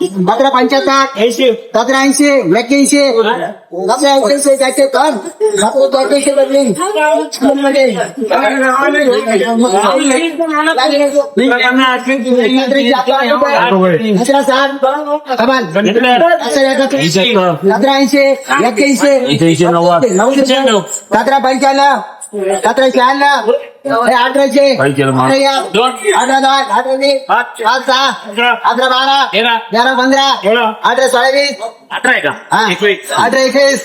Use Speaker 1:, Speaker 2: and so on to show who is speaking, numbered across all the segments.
Speaker 1: सतरा पंच्याहत्तर.
Speaker 2: ऐंशी.
Speaker 1: सतरा ऐंशी एक्क्याऐंशी. सतरा ऐंशी एक्क्याऐंशी पंच्याण्णव. सतरा शहाण्णव. अठराशे. अठरा एक, अठरा दोन. अठरा तीन पाच. सहा अठरा बारा तेरा. पंधरा अठरा
Speaker 2: अठरा
Speaker 1: हा.
Speaker 2: एकवीस.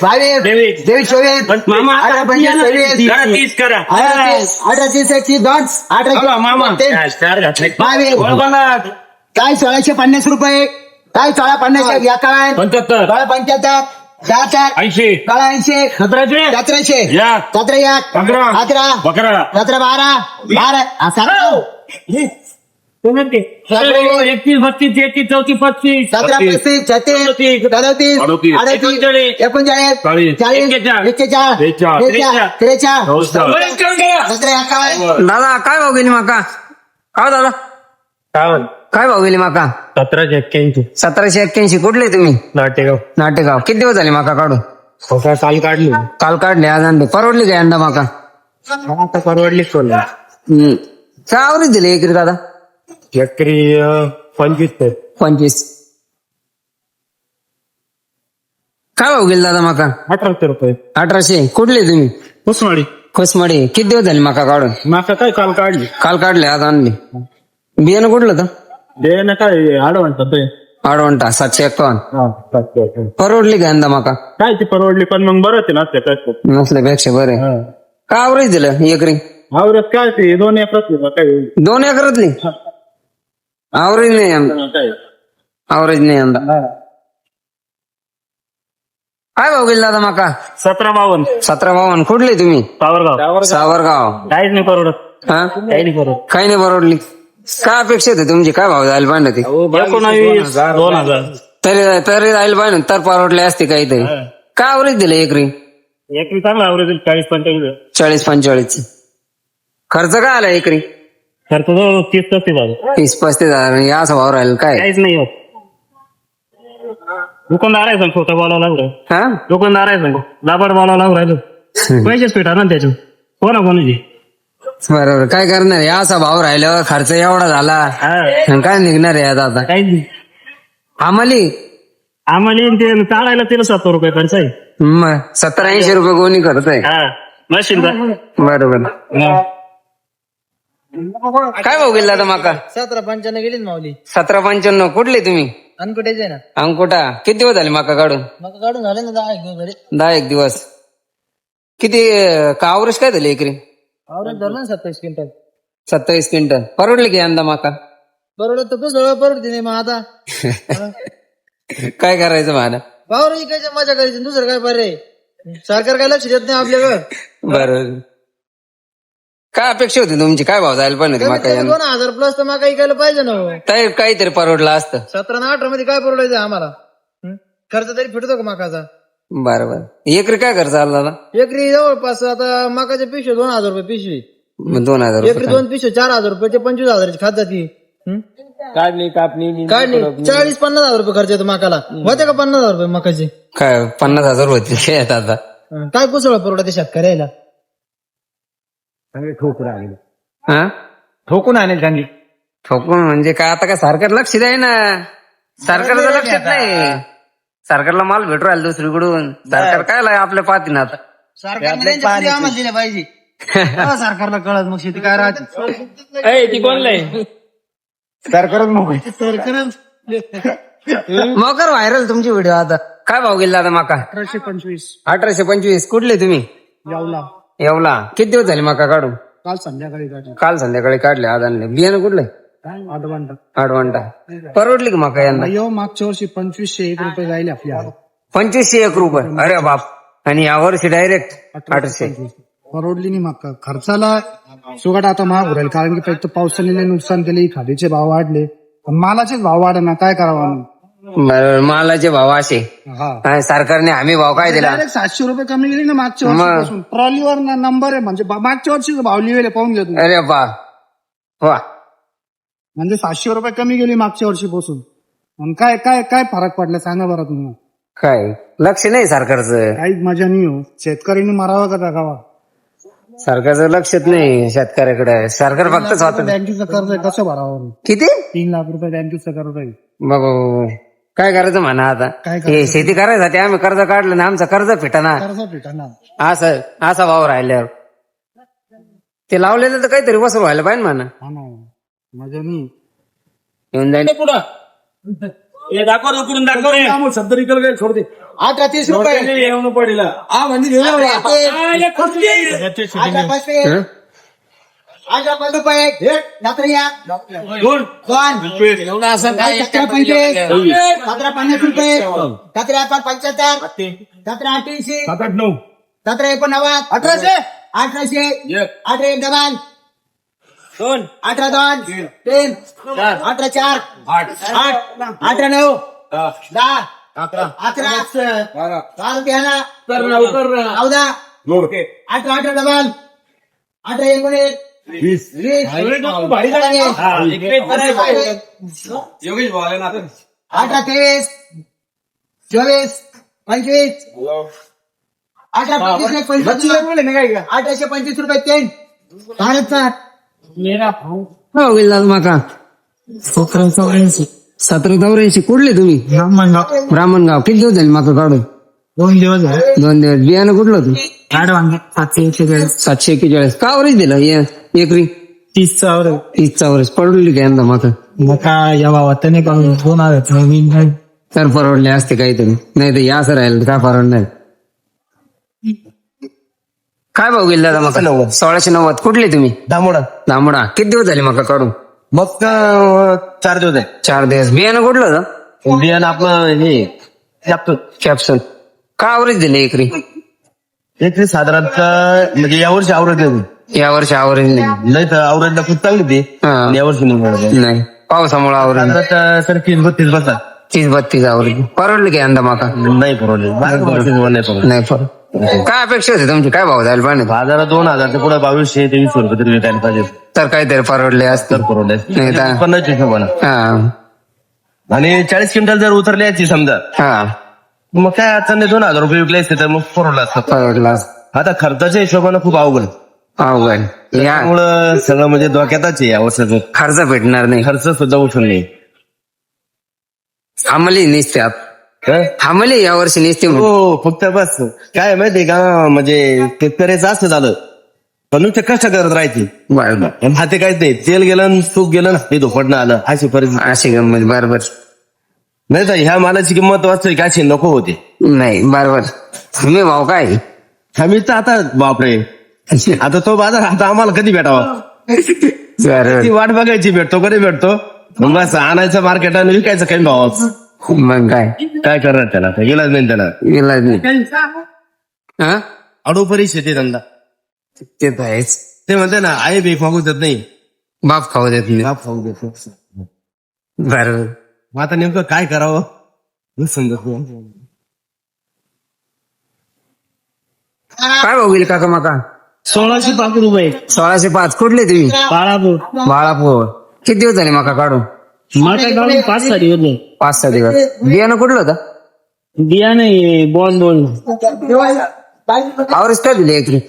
Speaker 1: बावीस
Speaker 2: तेवीस.
Speaker 1: चोवीस पंचवीस
Speaker 2: तीस
Speaker 1: एकतीस दोन बावीस. काय सोळाशे पन्नास रुपये? काय सोळा पन्नास या काय
Speaker 2: पंच्याहत्तर.
Speaker 1: सोळा पंच्याहत्तर. चार चार
Speaker 2: ऐंशी.
Speaker 1: सोळा ऐंशी
Speaker 2: सतराशे
Speaker 1: सतराशे
Speaker 2: एक.
Speaker 1: सतरा एक
Speaker 2: पंधरा.
Speaker 1: अकरा.
Speaker 2: बकरा.
Speaker 1: सतरा बारा. बारा. हा,
Speaker 2: एकतीस बत्तीस तेहतीस चौतीस पस्तीस.
Speaker 1: सतरा पस्तीस. छत्तीस
Speaker 2: सदतीस. अडतीस.
Speaker 1: अडतीस
Speaker 2: एकोणचाळीस.
Speaker 1: एकोणचाळीस
Speaker 2: चाळीस.
Speaker 1: चाळीस
Speaker 2: एक्केचाळीस.
Speaker 1: एक्केचाळीस
Speaker 2: त्रेचाळीस.
Speaker 1: त्रेचाळीस. सतरा. एकावन्न.
Speaker 3: दादा काय भाव गेली माका? का दादा? काय भाव गेली माका?
Speaker 2: सतराशे एक्क्याऐंशी.
Speaker 3: सतराशे एक्क्याऐंशी. कुठले तुम्ही?
Speaker 2: नाटेगाव.
Speaker 3: नाटेगाव. किती दिवस झाले माका काढून?
Speaker 2: हो का साल काढली.
Speaker 3: काल काढले आज आणले. परवडली काय यंदा माका?
Speaker 2: आता परवडली सोडली
Speaker 3: हम्म. काय आवरेज दिले एकरी दादा?
Speaker 2: एकरी पंचवीस ते.
Speaker 3: पंचवीस. काय भाव गेले दादा माका?
Speaker 2: अठराशे रुपये.
Speaker 3: अठराशे. कुठले तुम्ही?
Speaker 2: कुसमाडी.
Speaker 3: खोसमाडी किती दिवस झाले माका काढून?
Speaker 2: माका काय काल काढली.
Speaker 3: काल काढले आज आणले. बियाणं कुठलं तर
Speaker 2: काय आडवणत ते
Speaker 3: आडवंटा सातशे एकावन्न
Speaker 2: हा.
Speaker 3: परवडली का यंदा माका?
Speaker 2: काय ती परवडली पण मग बरं ते नसते काय
Speaker 3: नसल्यापेक्षा बरे काय आवरेज दिलं एकरी?
Speaker 2: आवरत काय ते दोन एकरात काय?
Speaker 3: दोन एकरातली? आवरेज नाही यंदा.
Speaker 2: काय?
Speaker 3: आवरेज नाही यंदा. काय भाव गेले दादा माका?
Speaker 2: सतरा बावन्न.
Speaker 3: सतरा बावन्न. कुठले तुम्ही?
Speaker 2: सावरगाव.
Speaker 3: सावरगाव.
Speaker 2: काहीच नाही परवडत.
Speaker 3: हा?
Speaker 2: काही नाही परवडत.
Speaker 3: काही नाही परवडली. काय अपेक्षा होती तुमची काय भाव जायला पाहिजे ती
Speaker 2: एकोणावीस दोन हजार
Speaker 3: तरी तरी जायला पाहिजे तर परवडले असते काहीतरी. काय आवरेज दिलं एकरी?
Speaker 2: एकरी चांगला आवरेज चाळीस पंचेचाळीस
Speaker 3: चाळीस पंचेचाळीस खर्च काय आला एकरी?
Speaker 2: खर्च जवळ तीस पस्तीस हजार.
Speaker 3: तीस पस्तीस हजार. या असं भाव राहील काय?
Speaker 2: काहीच नाही होत दुकानदार आहे सांग खोटं बोलावं लागलं.
Speaker 3: हा?
Speaker 2: दुकानदार आहे सांग दाबाड बोलावं लागलं. राहिलं पैसेच भेटा ना त्याच्यात कोणा कोणाची
Speaker 3: बरोबर. काय करणार? या असा भाव राहिल्यावर खर्च एवढा झाला.
Speaker 2: हा.
Speaker 3: आणि काय निघणार आहे आता? आता?
Speaker 2: काहीच नाही.
Speaker 3: आम्हाला?
Speaker 2: आम्हाला येईन ते चालायला तिला सत्तर रुपये खर्च आहे.
Speaker 3: मग सत्तर ऐंशी रुपये कोणी करत आहे?
Speaker 2: हा.
Speaker 3: बरोबर. काय भाऊ गेला आता माका?
Speaker 1: सतरा पंच्याण्णव गेली माऊली.
Speaker 3: सतरा पंच्याण्णव. कुठले तुम्ही?
Speaker 1: अनकुटेच आहे ना.
Speaker 3: अंकुटा किती दिवस झाले माका काढून?
Speaker 1: मग काढून झाले ना दहा एक दिवस झाले
Speaker 3: दहा एक दिवस. किती अं, का आवरेज काय झाले एकरी
Speaker 1: आवरेज धरलं सत्तावीस क्विंटल?
Speaker 3: सत्तावीस क्विंटल. परवडले की यंदा माका?
Speaker 1: परवडत तर सगळं परवडते नाही मग आता.
Speaker 3: काय करायचं मला
Speaker 1: पावर इकायचं मजा करायची दुसरं काय पर्याय? सरकार काय लक्ष देत नाही आपल्याकडं?
Speaker 3: बरोबर काय अपेक्षा होती तुमची? काय भाव जायला पण माका यंदा?
Speaker 1: दोन हजार प्लस तर मग इकायला पाहिजे ना हो.
Speaker 3: काही काहीतरी परवडलं असतं.
Speaker 1: सतरा ना अठरा मध्ये काय परवडायचं आम्हाला? हं? खर्च तरी फिटतो का मकाचा
Speaker 3: बरोबर. एकरी काय खर्च आला दादा?
Speaker 1: एकरी जवळपास आता मकाचे पिशवे दोन हजार रुपये पिशवी.
Speaker 3: मग दोन हजार
Speaker 1: एकरी दोन पिशवे चार हजार रुपये ते पंचवीस हजाराची खात जाती हं?
Speaker 2: काढली कापणी
Speaker 1: काय नाही चाळीस पन्नास हजार रुपये खर्च येतो मकाला. होते का पन्नास हजार रुपये मकाचे?
Speaker 3: काय पन्नास हजार होते काय आता
Speaker 1: हं. काय कुसळ परवडते शेतकऱ्याला?
Speaker 2: ठोकून आणले.
Speaker 3: हा?
Speaker 2: ठोकून आणेल चांगली.
Speaker 3: ठोकून म्हणजे काय आता काय सरकार लक्ष द्याय ना सरकारचं लक्ष नाही. सरकारला माल भेटू राहिला दुसरीकडून. सरकार काय लाय आपल्या पाहतीन आता?
Speaker 1: सरकारने त्यांच्या पुढे आम्हाला दिल्या पाहिजे. तेव्हा सरकारला कळत मग शेती काय राहते?
Speaker 2: ती कोणलाय? सरकारच मोबाईल
Speaker 3: मकर व्हायरल तुमची व्हिडिओ आता. काय भाव गेला आता माका?
Speaker 1: अठराशे पंचवीस.
Speaker 3: अठराशे पंचवीस. कुठले तुम्ही?
Speaker 1: यावला.
Speaker 3: येवला. किती दिवस झाले माका काढून?
Speaker 1: काल संध्याकाळी काढली.
Speaker 3: काल संध्याकाळी काढले आज आणले. बियाणं कुठले?
Speaker 1: आठवण
Speaker 3: आडवांटा परवडली का माका यंदा?
Speaker 1: यो मागच्या वर्षी पंचवीसशे एक रुपये जायले आपल्या
Speaker 3: पंचवीसशे एक रुपये. अरे बाप. आणि यावर्षी डायरेक्ट अठराशे
Speaker 1: परवडली नाही मग खर्चाला सुगाट आता महाग होईल कारण की फक्त पावसाने नुकसान केले खाडीचे भाव वाढले. पण मालाचेच भाव वाढे ना काय करावं
Speaker 3: बरोबर मालाचे भाव असे.
Speaker 1: हा.
Speaker 3: आणि सरकारने हमी भाव काय दिला?
Speaker 1: डायरेक्ट सातशे रुपये कमी गेली ना मागच्या वर्षीपासून. ट्रॉलीवर नंबर आहे म्हणजे बा- मागच्या वर्षीचा भाव लिहिलेला पाहून घेतो
Speaker 3: अरे बा वा.
Speaker 4: म्हणजे सातशे रुपये कमी गेली मागच्या वर्षीपासून आणि काय काय काय फरक पडला सांगा बरं तुम्हाला
Speaker 3: काय? लक्ष नाही सरकारचं.
Speaker 4: काहीच मजा नाही हो. शेतकऱ्यांनी मारावा का जगावा?
Speaker 3: सरकारचं लक्षच नाही शेतकऱ्याकडे. सरकार फक्त स्वतः
Speaker 4: बँकेचं कर्ज आहे कसं भरावं?
Speaker 3: किती?
Speaker 4: तीन लाख रुपये बँकेचं कर्ज आहे.
Speaker 3: बाबा काय करायचं म्हणा आता?
Speaker 4: काय
Speaker 3: हे शेती करायसाठी आम्ही कर्ज काढलं ना आमचं कर्ज फिटाना
Speaker 4: कर्ज भेटाना
Speaker 3: असं असा भाव राहिल्यावर. ते लावलेलं तर काहीतरी वसूल व्हायला पाहिजे म्हणा.
Speaker 4: हा ना मजा नाही
Speaker 3: येऊन जाईल
Speaker 2: हे दाखव उकडून दाखव रे.
Speaker 5: अठरा तीस रुपये हा म्हणजे घेऊन पस्तीस
Speaker 3: हं?
Speaker 5: अठरा पंधरा रुपये नंतर या. दोन सतरा पंचवीस सतरा पन्नास रुपये. सतरा पाच पंच्याहत्तर. सतरा अठ्ठ्याऐंशी. सतरा एकोणनव्वद अठराशे. अठराशे. अठरा एक डबाल दोन. अठरा दोन. तीन. अठरा चार. आठ. अठरा नऊ. दहा. अकरा. अकरा. घ्या चौदा. अठरा अठरा डबल. अठरा एकोणीस. वीस. अठरा तेवीस. चोवीस. पंचवीस. अठरा पंचवीस पंचवीस. अठराशे पंचवीस रुपये तीन. भारत साठ
Speaker 3: हो विलास माका सतरा चौऱ्याऐंशी सतरा चौऱ्याऐंशी. कुठले तुम्ही? ब्राह्मणगाव. किती दिवस झाले माका काढून?
Speaker 4: दोन दिवस झाले.
Speaker 3: दोन दिवस. बियाणं कुठलं तू
Speaker 4: आठ सातशे एकशे
Speaker 3: सातशे एक्केचाळीस का वरच दिलं? हे एकरी.
Speaker 4: तीस चा
Speaker 3: तीस चौऱ्यास पडली का यंदा माका
Speaker 4: मका या बाबा त्याने पण दोन हजार नवीन
Speaker 3: तर परवडले असते काहीतरी. नाही तर हे असं राहिलं काय परवडणार? काय भाऊ गेले दादा मका? सोळाशे नव्वद. कुठले तुम्ही?
Speaker 5: दामोडा.
Speaker 3: लांबडा किती दिवस झाले मका काढून?
Speaker 5: मग चार दिवस आहे
Speaker 3: चार दिवस. बियाणं कुठलं होतं
Speaker 5: बियाणं आपलं हे कॅप्टन
Speaker 3: कॅप्सूल का आवरेज दिले एकरी?
Speaker 5: एक ते साधारणतः म्हणजे यावर्षी आवडत नाही
Speaker 3: या वर्षी आवरेज नाही.
Speaker 5: नाही तर आवडला खूप चांगली ती.
Speaker 3: हा.
Speaker 5: आणि यावर्षी नाही
Speaker 3: पावसामुळे आवरेज
Speaker 5: साधारणतः सर तीस बत्तीस बसा.
Speaker 3: तीस बत्तीस आवरेज. परवडले की यंदा माका?
Speaker 5: नाही परवडले. नाही परवडले.
Speaker 3: नाही परवड काय अपेक्षा होती तुमची? काय भाव जायला पाहिजे?
Speaker 5: बाजारात दोन हजार ते पुढे बावीसशे तेवीस रुपये तरी विकायला पाहिजे.
Speaker 3: तर काहीतरी परवडले असते
Speaker 5: तर परवडले
Speaker 3: नाही तर-
Speaker 5: पन्नास हिशोबानं.
Speaker 3: हा.
Speaker 5: आणि चाळीस क्विंटल जर उतरले याची समजा
Speaker 3: हा.
Speaker 5: मग काय अडचण नाही दोन हजार रुपये विकले असते तर मग परवडलं असतं.
Speaker 3: परवडला असतं.
Speaker 5: आता खर्चाच्या हिशोबानं खूप अवघड.
Speaker 3: अवघड. या
Speaker 5: त्यामुळं सगळं म्हणजे धोक्यातच आहे या वर्षाचं.
Speaker 3: खर्च भेटणार नाही.
Speaker 5: खर्च सुद्धा उचल नाही.
Speaker 3: हमली निसत्यात हमली या वर्षी निसते म्हणून.
Speaker 5: हो फक्त बस. काय माहितीये का? म्हणजे शेतकऱ्याचं असं झालं. पण नुसते कष्ट करत राहायचे.
Speaker 3: बरं बरं.
Speaker 5: आणि हाते काहीच नाही तेल गेलं आणि तूप गेलं ना हे धोपडणं आलं. अशी परिस्थिती.
Speaker 3: अशी गंमत बरोबर
Speaker 5: नाही तर ह्या मालाची किंमत वाचतोय का अशी नको होते.
Speaker 3: नाही बरोबर तुम्ही भाव काय?
Speaker 5: आम्ही तर आता बापरे. आता तो बाजार आता आम्हाला कधी भेटावा?
Speaker 3: बरोबर
Speaker 5: ती वाट बघायची भेटतो कधी भेटतो? मग बस आणायचं मार्केट आणि विकायचं काही भावात
Speaker 3: मग काय
Speaker 5: काय करणार त्याला? काय गेलाच नाही त्याला?
Speaker 3: इलाज नाही. हा?
Speaker 5: अडू परिस्थिती धंदा
Speaker 3: ते तर आहेच.
Speaker 5: ते म्हणते ना आई भीक मागू देत नाही.
Speaker 3: बाप खाऊ देत नाही.
Speaker 5: बाप खाऊ देत नाही.
Speaker 3: बरोबर
Speaker 5: मग आता नेमकं काय करावं? समजत नाही.
Speaker 3: काय भाऊ गेले काका माका?
Speaker 2: सोळाशे पाच रुपये.
Speaker 3: सोळाशे पाच. कुठले तुम्ही?
Speaker 2: बाळापूर.
Speaker 3: बाळापूर. किती दिवस झाले
Speaker 2: माका काढून? पाच साठी होते.
Speaker 3: पाच सहा दिवस बियाणं कुठलं होतं?
Speaker 2: बियाणे बॉल दोन
Speaker 3: आवरेज काय दिले एकरी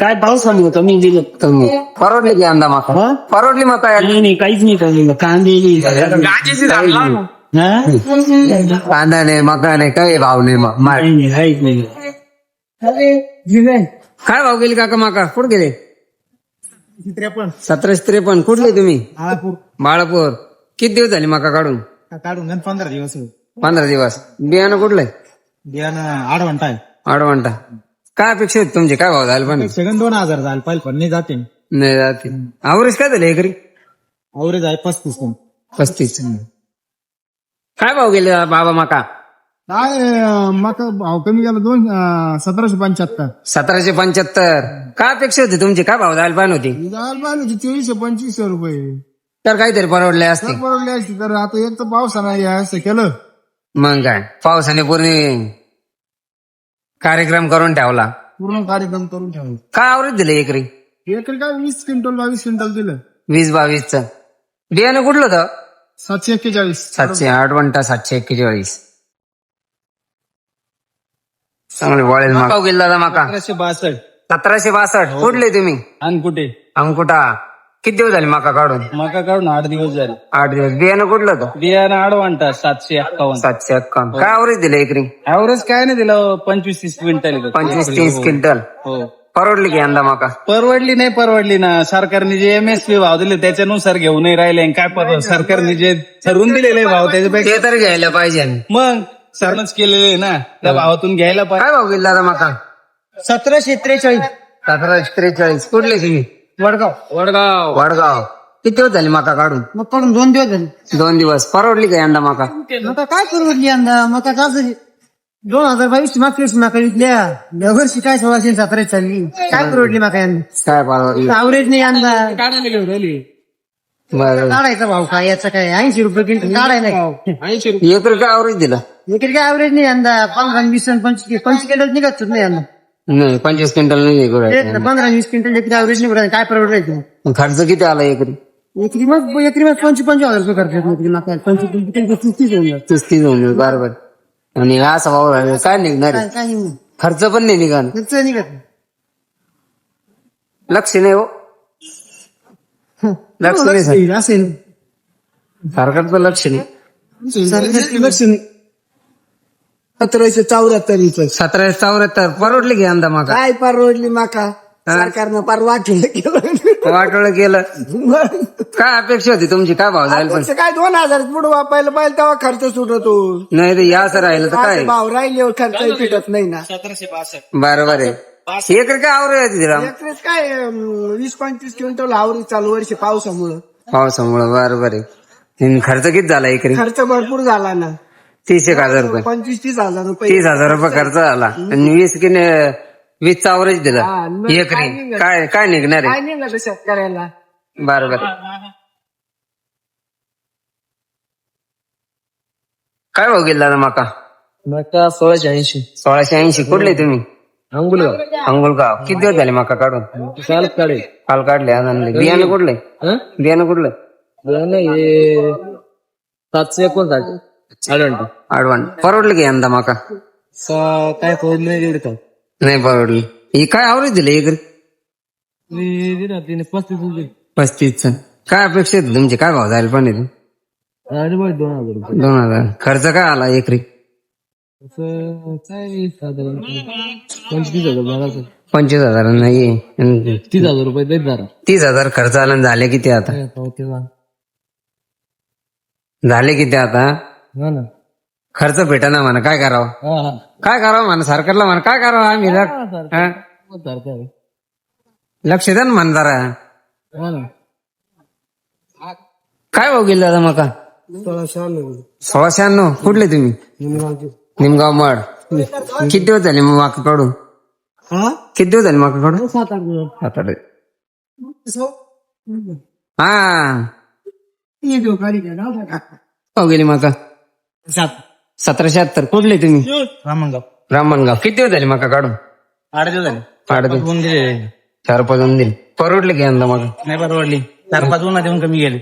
Speaker 2: काय पाऊस आली होता मी दिलं
Speaker 3: तुम्ही. परवडले की अंदा माका? परवडली मका
Speaker 2: नाही नाही काहीच नाही कमी कांदे नाही. हा?
Speaker 3: कांदा नाही मका नाही काही भाव नाही मग
Speaker 2: नाही नाही काहीच नाही.
Speaker 3: काय भाव गेले काका माका? कुठे गेले?
Speaker 4: त्रेपन्न
Speaker 3: सतराशे त्रेपन्न. कुठले तुम्ही?
Speaker 4: आळापूर
Speaker 3: बाळापूर. किती दिवस झाले मका काढून?
Speaker 4: काढून गण पंधरा दिवस होईल.
Speaker 3: पंधरा दिवस. बियाणं कुठलंय?
Speaker 4: बियाणं आठ घंटा आहे.
Speaker 3: आडवंटा. काय अपेक्षा होती तुमची? काय भाव झाले पण?
Speaker 4: सेकंड दोन हजार झाले. पाहिजे पण नाही जाते.
Speaker 3: नाही जाते. आवरेज काय झाले एकरी?
Speaker 4: अवरेज आहे पस्तीस पण
Speaker 3: पस्तीस. काय भाव गेले बाबा माका?
Speaker 4: काय मका भाव कमी गेला दोन सतराशे पंच्याहत्तर.
Speaker 3: सतराशे पंच्याहत्तर. काय अपेक्षा होती तुमची? काय भाव जायला पाहिजे होती.
Speaker 4: चोवीसशे पंचवीसशे रुपये.
Speaker 3: तर काहीतरी परवडले असते.
Speaker 4: परवडले असते तर आता एक तर पावसानं हे असं केलं.
Speaker 3: मग काय? पावसाने पूर्ण कार्यक्रम करून ठेवला.
Speaker 4: पूर्ण कार्यक्रम करून ठेवला.
Speaker 3: काय आवरेज दिले एकरी?
Speaker 4: एकरी काय वीस क्विंटल बावीस क्विंटल दिलं.
Speaker 3: वीस बावीसच. बियाणं कुठलं होतं?
Speaker 6: सातशे एक्केचाळीस.
Speaker 3: सातशे आठ वंटा सातशे एक्केचाळीस. चांगले वळेल माका गेला माका.
Speaker 6: अकराशे बासष्ट.
Speaker 3: सतराशे बासष्ट. कुठले तुम्ही?
Speaker 6: आणि कुठे
Speaker 3: अंकुटा किती दिवस झाले माका काढून?
Speaker 6: मका काढून आठ दिवस झाले.
Speaker 3: आठ दिवस. बियाणं कुठलं होतं?
Speaker 6: बियाणं आडवांटा सातशे एक्कावन्न.
Speaker 3: सातशे एक्कावन्न. काय आवरेज दिलं एकरी?
Speaker 6: ऍव्हरेज काय नाही दिलं पंचवीस तीस क्विंटल.
Speaker 3: पंचवीस तीस क्विंटल.
Speaker 6: हो.
Speaker 3: परवडली की यंदा माका?
Speaker 6: परवडली नाही परवडली ना. सरकारने जे एमएसपी भाव दिले त्याच्यानुसार घेऊ नाही राहिले आणि काय परवड सरकारने जे ठरवून दिलेले भाव त्याच्यापेक्षा
Speaker 3: ते तर घ्यायला पाहिजे.
Speaker 6: मग सरनच केलेले आहे ना. त्या भावातून घ्यायला पाहिजे.
Speaker 3: काय भाव गेला दादा माका?
Speaker 7: सतराशे त्रेचाळीस.
Speaker 3: सतराशे त्रेचाळीस. कुठले तुम्ही?
Speaker 7: वडगाव.
Speaker 3: वडगाव. वडगाव. किती दिवस झाले माका काढून?
Speaker 7: मग पण दोन दिवस झाले.
Speaker 3: दोन दिवस. परवडली का यंदा माका?
Speaker 7: मका काय परवडली यंदा? मका कसं दोन हजार बावीस मागच्या वर्षी माका विकल्या. या वर्षी काय सोळाशे सतराशे चालली. काय परवडली माका यंदा?
Speaker 3: काय परवडली?
Speaker 7: आवरेज नाही यंदा.
Speaker 3: बरं.
Speaker 7: काढायचा भाव काय? याचा काय? ऐंशी रुपये क्विंटल काढायला
Speaker 3: एकर काय आवरेज दिला.
Speaker 7: इकडे काय ॲव्हरेज नाही यंदा. पंधरा वीस पंचवीस पंचवीस क्विंटल निघत नाही यंदा.
Speaker 3: नाही पंचवीस क्विंटल नाही
Speaker 7: तेच ना, पंधरा वीस क्विंटल एकरी ॲव्हरेज नाही. काय परवडायचं
Speaker 3: खर्च किती आला एकरी?
Speaker 7: एकरी मग एकरी मग पंचवीस पंचवीस हजार रुपये खर्च येतो माका पंचवीस तीस तीस होऊन जातं.
Speaker 3: तीस तीस होऊन जाईल, बरोबर. आणि असा राहिला, काय निघणार आहे?
Speaker 7: काय नाही
Speaker 3: खर्च पण नाही निघाल.
Speaker 7: खर्च निघत. नाही.
Speaker 3: लक्ष नाही हो. लक्ष नाही. सर.
Speaker 7: असेल
Speaker 3: सरकारचं लक्ष नाही.
Speaker 7: लक्ष नाही. सतराशे चौऱ्याहत्तर
Speaker 3: सतरा चौऱ्याहत्तर. परवडली की यंदा माका?
Speaker 7: काय परवडली माका? सरकारनं परवा केलं.
Speaker 3: वाटोळ केलं. काय अपेक्षा होती तुमची? काय भाव पण?
Speaker 7: काय? दोन हजार पुढे वापायला पाहिजे तेव्हा खर्च सुटतो.
Speaker 3: नाही तर या असं राहिलं तर काय?
Speaker 7: भाव राहिले खर्च फिटत नाही ना.
Speaker 3: बरोबर आहे. एकरी काय
Speaker 7: एकरेच काय वीस पंचवीस क्विंटल आवरी चालू वर्षी पावसामुळं.
Speaker 3: पावसामुळे बरोबर आहे. खर्च किती झाला एकरी?
Speaker 7: खर्च भरपूर झाला ना.
Speaker 3: तीस एक हजार रुपये.
Speaker 7: पंचवीस तीस हजार रुपये.
Speaker 3: तीस हजार रुपये खर्च झाला. आणि वीस की वीस आवरेज दिला.
Speaker 7: हा, मग
Speaker 3: एकरी काय काय निघणार
Speaker 7: काय
Speaker 3: आहे
Speaker 7: नाही ना शेतकऱ्याला?
Speaker 3: बरोबर. काय भाव गेला दादा माका?
Speaker 8: मका सोळाशे ऐंशी.
Speaker 3: सोळाशे ऐंशी. कुठले तुम्ही?
Speaker 8: अंगुलगाव
Speaker 3: अंगुलगाव किती दिवस झाले माका काढून?
Speaker 8: काल काढे.
Speaker 3: काल काढले आज आणले. बियाणं कुठले? बियाणं कुठलं?
Speaker 8: हे सातशे एकोणसाठ.
Speaker 3: परवडले की यंदा माका?
Speaker 8: काय नाही
Speaker 3: नाही परवडली. ही काय आवरेज दिले एकरी
Speaker 8: मी दिला तिने पस्तीस
Speaker 3: काय अपेक्षा होती तुमची? काय भाव जायला पण येते?
Speaker 8: आणि मग दोन हजार रुपये.
Speaker 3: दोन हजार. खर्च काय आला एकरी?
Speaker 8: असं काय साधारण पंचवीस हजार
Speaker 3: पंचवीस हजार नाही.
Speaker 8: तीस हजार रुपये देत जरा.
Speaker 3: तीस हजार खर्च आला आणि झाले किती आता? झाले किती आता?
Speaker 8: हा ना
Speaker 3: खर्च भेटाना म्हणा काय करावं
Speaker 8: हा हा
Speaker 3: काय करावं म्हणा सरकारला म्हणा काय करावं आम्ही लक- हा?
Speaker 8: सरकार
Speaker 3: लक्ष द्या ना म्हणा जरा
Speaker 8: हा ना
Speaker 3: काय भाऊ गेले दादा मका सोळा शहाण्णव कुठले तुम्ही निमगाव मड किती दिवस झाले मग माका काढून किती दिवस झाले माका काढून सात आठ दिवस. हा भाऊ गेली माका सतराशे अत्तर कुठले तुम्ही?
Speaker 8: रामनगाव.
Speaker 3: ब्राह्मणगाव किती दिवस झाले माका काढून?
Speaker 8: आठ दिवस झाले.
Speaker 3: आठ दिवस.
Speaker 8: दोन दिले
Speaker 3: चार पाच दोन दिले. परवडले की यंदा मग
Speaker 8: नाही परवडली. चार पाच उन्हा देऊन कमी गेले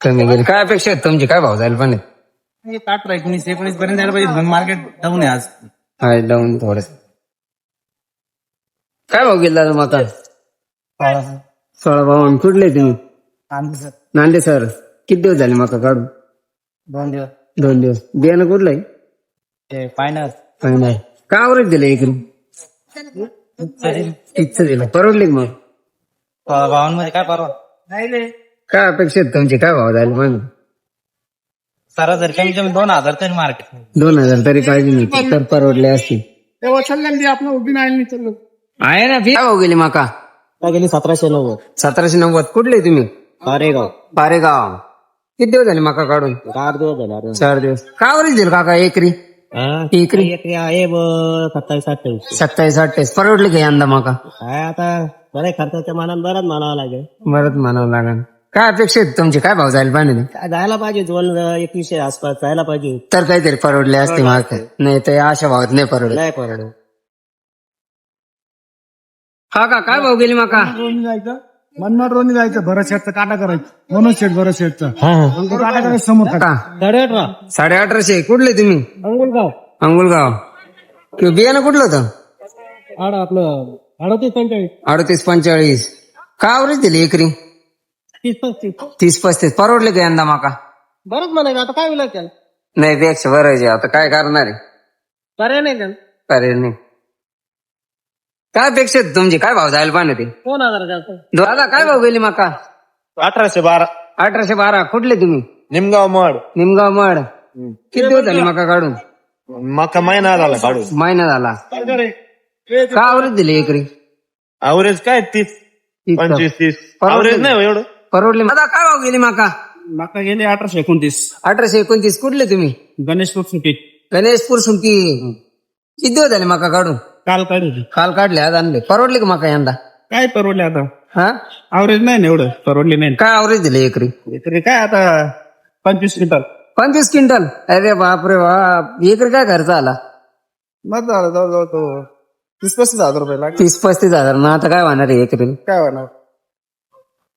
Speaker 3: कमी गेले काय अपेक्षा आहेत तुमची? काय भाव जाईल पण
Speaker 8: अठरा एकोणीस एकोणीस पर्यंत जायला पाहिजे. मार्केट डाऊन आहे आज.
Speaker 3: हाय डाऊन थोडस. काय भाव गेला दादा मग आता सोळा भाऊ कुठले तुम्ही? नांदे सर. किती दिवस झाले मका काढून?
Speaker 8: दोन दिवस.
Speaker 3: दोन दिवस. बियाणं कुठलं आहे?
Speaker 8: ते फायनल
Speaker 3: काही नाही काय आवरेज दिलं एकरी इच्छा दिलं. परवडले का मग?
Speaker 8: भावांमध्ये काय परवा?
Speaker 3: काय अपेक्षा आहेत तुमची? काय भाव जायला मग?
Speaker 8: सरासरी कमी कमी दोन हजार तरी मार्केट
Speaker 3: दोन हजार तरी पाहिजे नाही तर परवडले असतील.
Speaker 6: तेव्हा चाललं आपलं उभी नाही चाललं.
Speaker 3: आहे ना काय भाव गेली माका?
Speaker 8: काय गेली सतराशे नव्वद.
Speaker 3: सतराशे नव्वद. कुठले तुम्ही?
Speaker 8: अरेगाव
Speaker 3: पारेगाव. किती दिवस झाले माका काढून?
Speaker 8: आठ दिवस झाले
Speaker 3: चार दिवस. काय आवरेज दिलं काका एकरी? एकरी.
Speaker 8: आहे सत्तावीस अठ्ठावीस.
Speaker 3: सत्तावीस अठ्ठावीस. परवडले का यंदा माका?
Speaker 8: काय आता बरे खर्चाच्या मानात बराच मानावं लागेल.
Speaker 3: बरंच म्हणावं लागेल. काय अपेक्षा आहेत तुमची? काय भाव जायला पाहिजे?
Speaker 8: काय जायला पाहिजे दोन एकवीसशे आसपास जायला पाहिजे.
Speaker 3: तर काहीतरी परवडले असते माका नाही तर अशा भावात नाही परवडले
Speaker 8: नाही परवड
Speaker 3: हा का? काय भाव गेली माका?
Speaker 8: मनमाड रोनी जायचं भरत शेटचा काटा करायचं मनोज शेट भरत शेटचा तो काटा करायचं समोर
Speaker 3: का
Speaker 8: साडे अठरा.
Speaker 3: साडे अठराशे. कुठले तुम्ही?
Speaker 8: अंगुलगाव.
Speaker 3: अंगुलगाव. किंवा बियाणं कुठलं होतं?
Speaker 8: आड आपलं अडतीस पंचाळीस
Speaker 3: अडतीस पंचेचाळीस. काय आवरेज दिली एकरी?
Speaker 8: तीस पस्तीस.
Speaker 3: तीस पस्तीस. परवडले का यंदा माका?
Speaker 8: बरंच म्हणायचं आता काय विलाज त्याला?
Speaker 3: नाही पेक्षा बरं आहे आता काय करणार आहे?
Speaker 8: पर्याय नाही त्याला.
Speaker 3: अरे नाही. काय अपेक्षा तुमची? काय भाव जायला पाहिजे ते?
Speaker 8: दोन हजार जास्त
Speaker 3: दादा काय भाव गेली माका?
Speaker 8: अठराशे बारा.
Speaker 3: अठराशे बारा. कुठले तुम्ही?
Speaker 8: निमगाव मड.
Speaker 3: निमगाव मड. किती दिवस झाले मका काढून?
Speaker 8: मका महिना झाला काढून.
Speaker 3: महिना झाला. का आवरेज दिली एकरी?
Speaker 8: अवरेज काय? तीस.
Speaker 3: तीस का?
Speaker 8: तीस.
Speaker 3: परवडले.
Speaker 8: नाही हो एवढं.
Speaker 3: परवडले. दादा काय भाव गेली माका?
Speaker 8: मका गेले अठराशे एकोणतीस.
Speaker 3: अठराशे एकोणतीस. कुठले तुम्ही?
Speaker 8: गणेश सुटी
Speaker 3: गणेशपूर सुंकी. किती दिवस झाले मका काढून?
Speaker 8: काल काढली.
Speaker 3: काल काढले आज आणले. परवडले का मका यंदा?
Speaker 8: काय परवडले आता?
Speaker 3: हा?
Speaker 8: अवरेज नाही ना एवढं? परवडली नाही.
Speaker 3: काय आवरेज दिले एकरी?
Speaker 8: तरी काय आता? पंचवीस क्विंटल.
Speaker 3: पंचवीस क्विंटल? अरे बापरे बाप. एकरी काय खर्च आला?
Speaker 8: मग झालं जवळजवळ तो तीस पस्तीस हजार रुपये लागले.
Speaker 3: तीस पस्तीस हजार. ना आता काय होणार आहे एकरी
Speaker 8: काय होणार?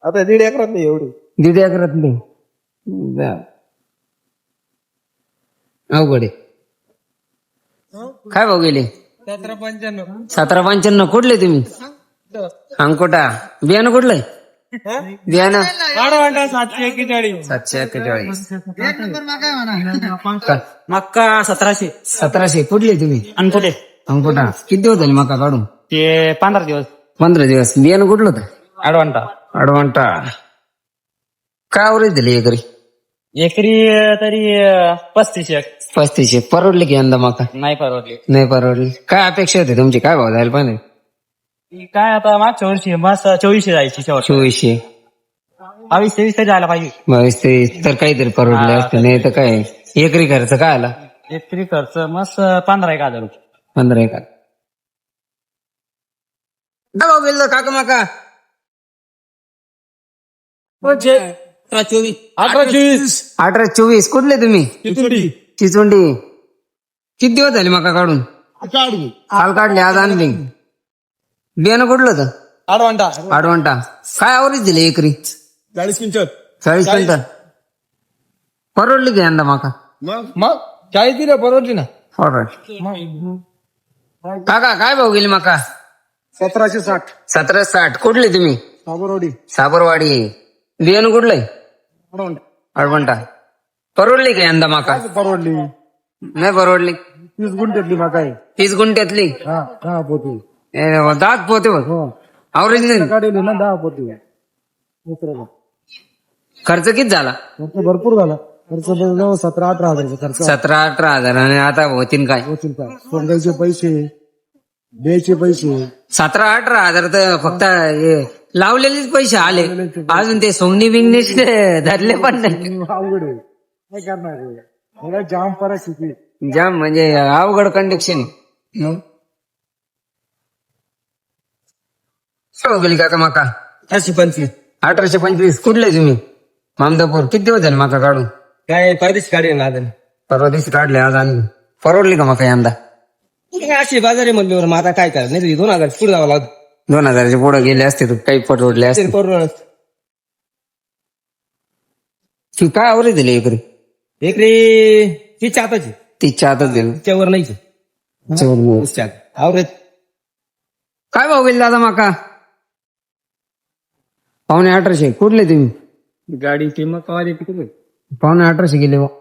Speaker 8: आता दीड एकरात नाही एवढी.
Speaker 3: दीड एकरात नाही जा. अवघड आहे. काय भाऊ गेले?
Speaker 8: सतरा पंच्याण्णव.
Speaker 3: सतरा पंच्याण्णव कुठले तुम्ही? अंकोटा बियाणं कुठलंय? बियाणं.
Speaker 8: सातशे एक्केचाळीस.
Speaker 3: सातशे एक्केचाळीस.
Speaker 8: मक्का सतराशे.
Speaker 3: सतराशे. कुठले तुम्ही?
Speaker 8: कुठे
Speaker 3: अंकोटा किती दिवस झाले मका काढून?
Speaker 8: ते पंधरा दिवस.
Speaker 3: पंधरा दिवस. बियाणं कुठलं होतं?
Speaker 8: ऍडवांटा
Speaker 3: अडवांटा. काय आवरेज दिले एकरी?
Speaker 8: एकरी तरी पस्तीस एक.
Speaker 3: पस्तीसशे परवडले की यंदा मका?
Speaker 8: नाही परवडली.
Speaker 3: नाही परवडले. काय अपेक्षा होते तुमची? काय भाव जायला पाहिजे?
Speaker 8: काय आता मागच्या वर्षी मस्त चोवीसशे जायची शेवट
Speaker 3: चोवीसशे.
Speaker 8: बावीस तेवीस तरी जायला पाहिजे.
Speaker 3: बावीस तेवीस. तर काहीतरी परवडले असते. नाही तर काय? एकरी खर्च काय आला?
Speaker 8: एकरी खर्च मस्त पंधरा एक हजार रुपये.
Speaker 3: पंधरा एका काय भाव गेलं माका
Speaker 8: चोवीस. अठरा चोवीस.
Speaker 3: अठरा चोवीस. कुठले तुम्ही? चिचुंडी. किती दिवस झाले मका काढून? काल काढले आज आणली. बियाणं कुठलं होतं?
Speaker 8: अडवांटा
Speaker 3: आडवंटा. काय आवरेज दिले एकरी?
Speaker 8: चाळीस क्विंटल.
Speaker 3: चाळीस क्विंटल. परवडली की यंदा माका?
Speaker 8: मग? चाळीस दिलं परवडली ना.
Speaker 3: काका काय भाऊ गेली माका?
Speaker 8: सतराशे साठ.
Speaker 3: सतरा साठ. कुठले तुम्ही?
Speaker 8: साबरवाडी.
Speaker 3: साबरवाडी. बियाणं कुठलंय? अडवंटा परवडली का यंदा माका
Speaker 8: परवडली
Speaker 3: नाही परवडली
Speaker 8: तीस गुंठ्यातली मका आहे
Speaker 3: तीस गुंठ्यातली
Speaker 8: हा दहा पोती
Speaker 3: ए, दात पोते आवरेज नाही
Speaker 8: काढले ना दहा पोती
Speaker 3: खर्च किती झाला
Speaker 8: खर्च भरपूर झाला खर्च जवळ सतरा अठरा हजाराचा खर्च
Speaker 3: सतरा अठरा हजार आणि आता होतीन काय
Speaker 8: होतील का सोंगायचे पैसे द्यायचे पैसे
Speaker 3: सतरा अठरा हजार तर फक्त हे लावलेलेच पैसे आले. अजून ते सोंगणी बिंगणी धरले पण नाही.
Speaker 8: अवघड आहे. काय करणार आहे? मला जाम परिस्थिती
Speaker 3: जाम म्हणजे अवघड कंडिक्शन गेली काका माका.
Speaker 8: अशी पंचवीस.
Speaker 3: अठराशे पंचवीस. कुठले तुम्ही? मामदापूर. किती दिवस झाले माका काढून?
Speaker 8: काय परदेश काढे ना
Speaker 3: परवा दिवशी काढले आज आणि परवडली का माका यंदा?
Speaker 8: अशी बाजारी म्हणल्यावर मग आता काय करायचं? नाही दोन हजार पुढे जावं लागतं.
Speaker 3: दोन हजाराच्या पुढे गेले असते तर काही परवडले असते.
Speaker 8: परवडत
Speaker 3: ती काय आवरे दिले एकरी?
Speaker 8: एकरी ती चाताची
Speaker 3: तिच्या हातात दिलं.
Speaker 8: तिच्यावर नाही.
Speaker 3: चौर.
Speaker 8: आवरेज
Speaker 3: काय भाव गेले दादा माका? पावणे अठराशे. कुठले तुम्ही?
Speaker 8: गाडी किंमत कवा देते
Speaker 3: पावणे अठराशे गेले भाऊ